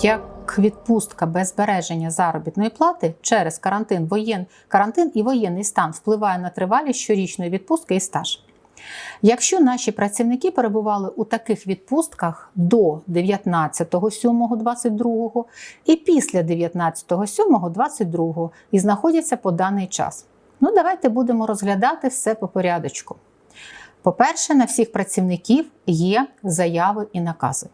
як відпустка без збереження заробітної плати через карантин, воєн, карантин і воєнний стан впливає на тривалість щорічної відпустки і стаж. Якщо наші працівники перебували у таких відпустках до 19.07.22 і після 19.07.22 і знаходяться по даний час. Ну, давайте будемо розглядати все по порядочку. По-перше, на всіх працівників є заяви і накази.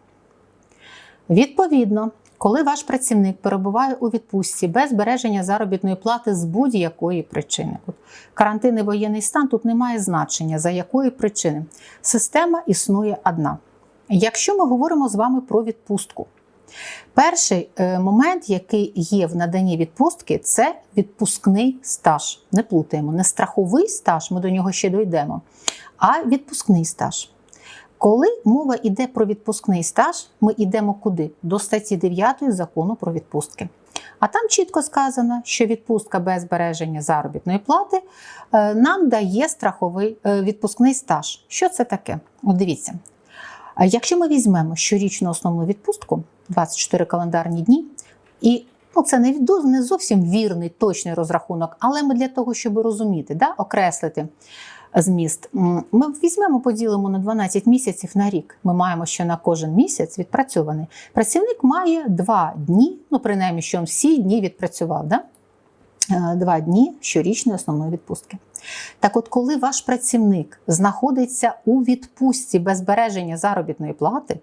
Відповідно, коли ваш працівник перебуває у відпустці без збереження заробітної плати з будь-якої причини, От карантин і воєнний стан тут не має значення, за якої причини. Система існує одна. Якщо ми говоримо з вами про відпустку, перший е, момент, який є в наданні відпустки, це відпускний стаж. Не плутаємо, не страховий стаж, ми до нього ще дійдемо, а відпускний стаж. Коли мова йде про відпускний стаж, ми йдемо куди? До статті 9 закону про відпустки. А там чітко сказано, що відпустка без збереження заробітної плати е, нам дає страховий е, відпускний стаж. Що це таке? От дивіться. Якщо ми візьмемо щорічну основну відпустку 24 календарні дні, і ну, це не, не зовсім вірний точний розрахунок, але ми для того, щоб розуміти, да, окреслити зміст, ми візьмемо, поділимо на 12 місяців на рік. Ми маємо, що на кожен місяць відпрацьований. Працівник має 2 дні, ну принаймні, що він всі дні відпрацював. Да? Е, Два дні щорічної основної відпустки. Так от, коли ваш працівник знаходиться у відпустці без збереження заробітної плати,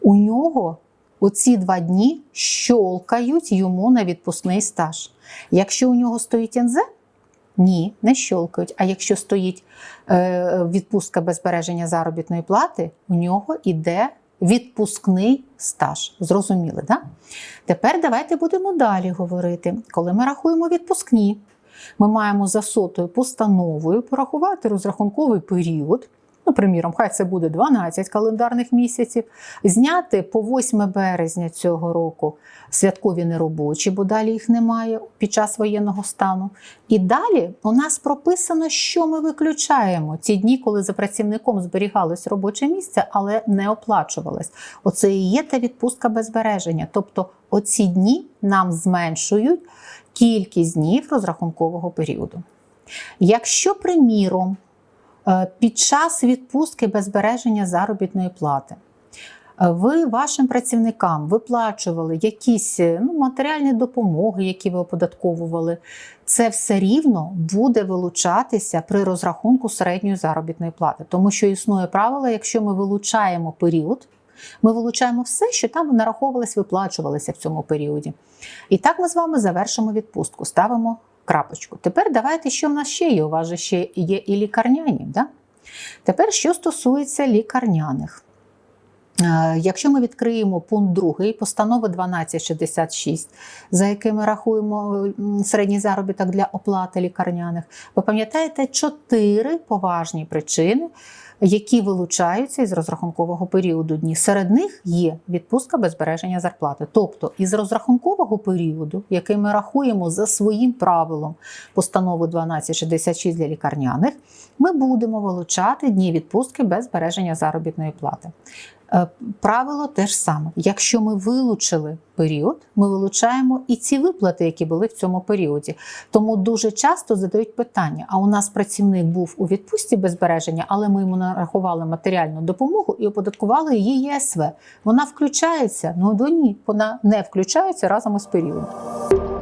у нього оці два дні щолкають йому на відпускний стаж. Якщо у нього стоїть НЗ, ні, не щолкають. А якщо стоїть е, відпустка без збереження заробітної плати, у нього йде відпускний стаж. Зрозуміли, так? Да? Тепер давайте будемо далі говорити. Коли ми рахуємо відпускні, ми маємо за сотою постановою порахувати розрахунковий період. Ну, приміром, хай це буде 12 календарних місяців, зняти по 8 березня цього року святкові неробочі, бо далі їх немає під час воєнного стану. І далі у нас прописано, що ми виключаємо ті дні, коли за працівником зберігалось робоче місце, але не оплачувалось. Оце і є та відпустка без збереження. Тобто, оці дні нам зменшують кількість днів розрахункового періоду. Якщо, приміром, під час відпустки без збереження заробітної плати е, ви вашим працівникам виплачували якісь е, ну, матеріальні допомоги, які ви оподатковували, це все рівно буде вилучатися при розрахунку середньої заробітної плати, тому що існує правило, якщо ми вилучаємо період. Ми вилучаємо все, що там нараховувалось, виплачувалося в цьому періоді. І так ми з вами завершимо відпустку, ставимо крапочку. Тепер давайте, що в нас ще є. У вас же ще є і лікарняні. Да? Тепер, що стосується лікарняних. Е, Якщо ми відкриємо пункт 2 постанови 1266, за якими рахуємо середній заробіток для оплати лікарняних, ви пам'ятаєте чотири поважні причини, які вилучаються із розрахункового періоду дні. Серед них є відпустка без збереження зарплати. Тобто із розрахункового періоду, який ми рахуємо за своїм правилом постанови 1266 для лікарняних, ми будемо вилучати дні відпустки без збереження заробітної плати. Е, Правило те ж саме. Якщо ми вилучили період, ми вилучаємо і ці виплати, які були в цьому періоді. Тому дуже часто задають питання: а у нас працівник був у відпустці без збереження, але ми йому нарахували матеріальну допомогу і оподаткували її ЄСВ. Вона включається? Ну до ні, вона не включається разом із періодом.